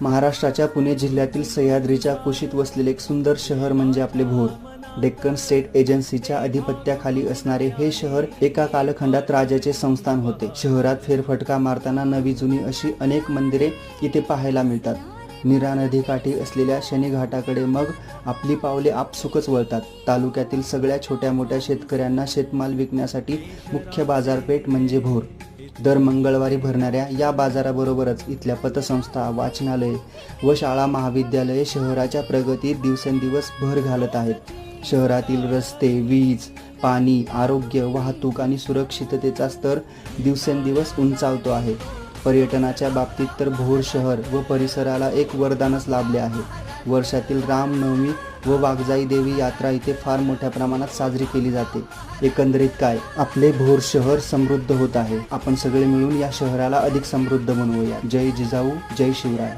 महाराष्ट्राच्या पुणे जिल्ह्यातील सह्याद्रीच्या कुशीत वसलेले एक सुंदर शहर म्हणजे आपले भोर. डेक्कन स्टेट एजन्सीच्या अधिपत्याखाली असणारे हे शहर एका कालखंडात राजाचे संस्थान होते. शहरात फेरफटका मारताना नवी जुनी अशी अनेक मंदिरे इथे पाहायला मिळतात. नीरा नदीकाठी असलेल्या शनीघाटाकडे मग आपली पावले आपसुकच वळतात. तालुक्यातील सगळ्या छोट्या मोठ्या शेतकऱ्यांना शेतमाल विकण्यासाठी मुख्य बाजारपेठ म्हणजे भोर. दर मंगळवारी भरणाऱ्या या बाजाराबरोबरच इथल्या पतसंस्था वाचनालये व शाळा महाविद्यालये शहराच्या प्रगतीत दिवसेंदिवस भर घालत आहेत. शहरातील रस्ते वीज पाणी आरोग्य वाहतूक आणि सुरक्षिततेचा स्तर दिवसेंदिवस उंचावतो आहे. पर्यटनाच्या बाबतीत तर भोर शहर व परिसराला एक वरदानच लाभले आहे. वर्षातील रामनवमी व वाघजाई देवी यात्रा इथे फार मोठ्या प्रमाणात साजरी केली जाते. एकंदरीत काय? आपले भोर शहर समृद्ध होत आहे. आपण सगळे मिळून या शहराला अधिक समृद्ध बनवूया. जय जिजाऊ जय शिवराय.